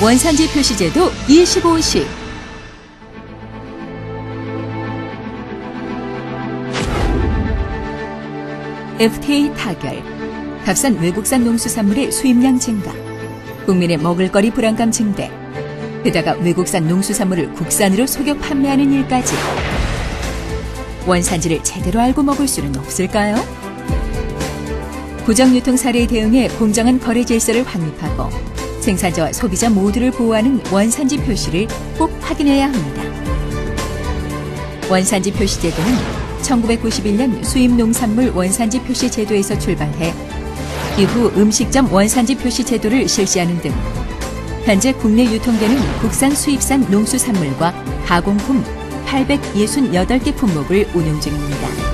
원산지 표시제도 25시. FTA 타결. 값싼 외국산 농수산물의 수입량 증가. 국민의 먹을거리 불안감 증대. 게다가 외국산 농수산물을 국산으로 속여 판매하는 일까지. 원산지를 제대로 알고 먹을 수는 없을까요? 부정유통 사례에 대응해 공정한 거래 질서를 확립하고 생산자와 소비자 모두를 보호하는 원산지 표시를 꼭 확인해야 합니다. 원산지 표시 제도는 1991년 수입 농산물 원산지 표시 제도에서 출발해 이후 음식점 원산지 표시 제도를 실시하는 등 현재 국내 유통되는 국산 수입산 농수산물과 가공품 868개 품목을 운영 중입니다.